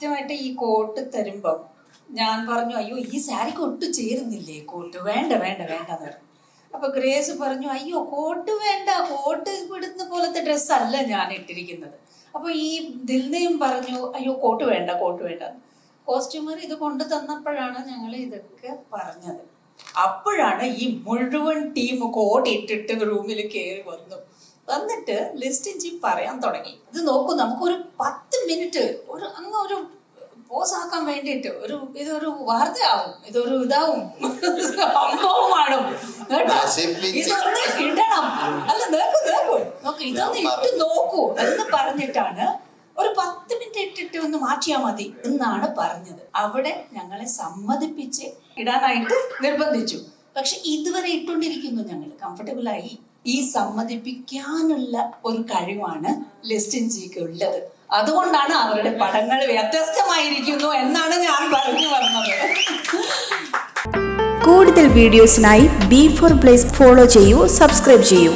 ആദ്യമായിട്ട് ഈ കോട്ട് തരുമ്പം ഞാൻ പറഞ്ഞു അയ്യോ ഈ സാരിക്ക് ഒട്ടും ചേരുന്നില്ലേ? കോട്ട് വേണ്ട വേണ്ട വേണ്ട എന്ന് പറഞ്ഞു. അപ്പൊ ഗ്രേസ് പറഞ്ഞു അയ്യോ കോട്ട് വേണ്ട കോട്ട് ഇവിടുന്ന് പോലത്തെ ഡ്രസ്സ് അല്ല ഞാൻ ഇട്ടിരിക്കുന്നത്. അപ്പൊ ഈ ദിൽനയും പറഞ്ഞു അയ്യോ കോട്ട് വേണ്ട കോട്ട് വേണ്ട. കോസ്റ്റ്യൂമർ ഇത് കൊണ്ടു തന്നപ്പോഴാണ് ഞങ്ങൾ ഇതൊക്കെ പറഞ്ഞത്. അപ്പോഴാണ് ഈ മുഴുവൻ ടീം കോട്ട് ഇട്ടിട്ട് റൂമിൽ കയറി വന്നു. വന്നിട്ട് ലിസ്റ്റ് ഇഞ്ചി പറയാൻ തുടങ്ങി. ഇത് നോക്കൂ നമുക്കൊരു പത്ത് മിനിറ്റ് ഒരു പോസാക്കാൻ വേണ്ടിയിട്ട് ഒരു ഇതൊരു വാർത്തയാവും ഇതൊരു ഇതാവും സംഭവമാണ്. ഇതൊന്ന് ഇടണം. അല്ല നോക്കൂ നോക്കൂ. നോക്കൂ ഇതൊന്ന് ഇട്ട് നോക്കൂ എന്ന് പറഞ്ഞിട്ടാണ് ഒരു പത്ത് മിനിറ്റ് ഇട്ടിട്ട് ഒന്ന് മാറ്റിയാ മതി എന്നാണ് പറഞ്ഞത്. അവിടെ ഞങ്ങളെ സമ്മതിപ്പിച്ച് ഇടാനായിട്ട് നിർബന്ധിച്ചു. പക്ഷെ ഇതുവരെ ഇട്ടുകൊണ്ടിരിക്കുന്നു ഞങ്ങൾ കംഫർട്ടബിൾ ആയി. ഈ സമ്മതിപ്പിക്കാനുള്ള ഒരു കഴിവാണ് ലിസ്റ്റിൻ ജിക്ക് ഉള്ളത്. അതുകൊണ്ടാണ് അവരുടെ പടങ്ങൾ വ്യത്യസ്തമായിരിക്കുന്നു എന്നാണ് ഞാൻ പറഞ്ഞു വന്നത്. കൂടുതൽ വീഡിയോസിനായി ബി ഫോർ പ്ലേസ് ഫോളോ ചെയ്യൂ സബ്സ്ക്രൈബ് ചെയ്യൂ.